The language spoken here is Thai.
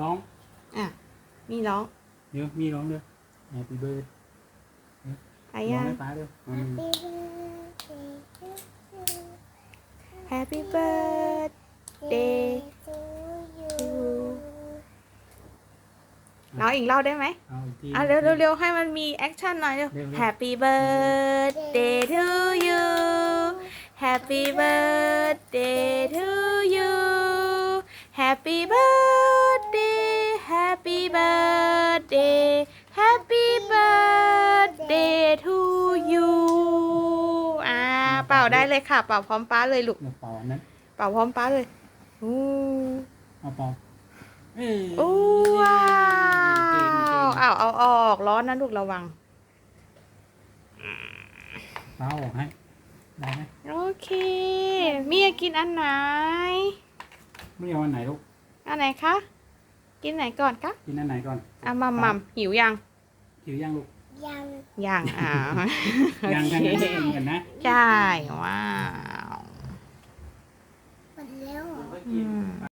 ร้องอะ มีร้องเดี๋ยวมีร้องด้วย Happy birthday ไปร้อยังง ให้ป้าด้วยอืม Happy birthday to you ร้องอีกรอบได้ไหมเอาอีกที อะเร็วเร็วเร็วให้มันมีแอคชั่นหน่อยเร็ว เร็วๆ Happy birthday to you Happy birthday birthday Happy birthday to you อ่าเป่าได้เลยค่ะ เป่าพร้อมป้าเลยลูก เดี๋ยวเป่าอันนั้นเป่าพร้อมป้าเลยอู้เอาเป่าเอ้ยอู้ว้าเก่งเก่วงอ้าวเอาออกร้อนนะลูกระวัง เป่าออกให้ได้ไหมโอเคเมียกินอันไหน ไม่เอาอันไหนลูก อันไหนคะ กินไหนก่อนคะกินอันไหนก่อนอะมัมมัมหิวยังหิวยังลูกยังยังอ่ายังกันนะเหมืนนะใช่ว้าวหมดแล้วอืม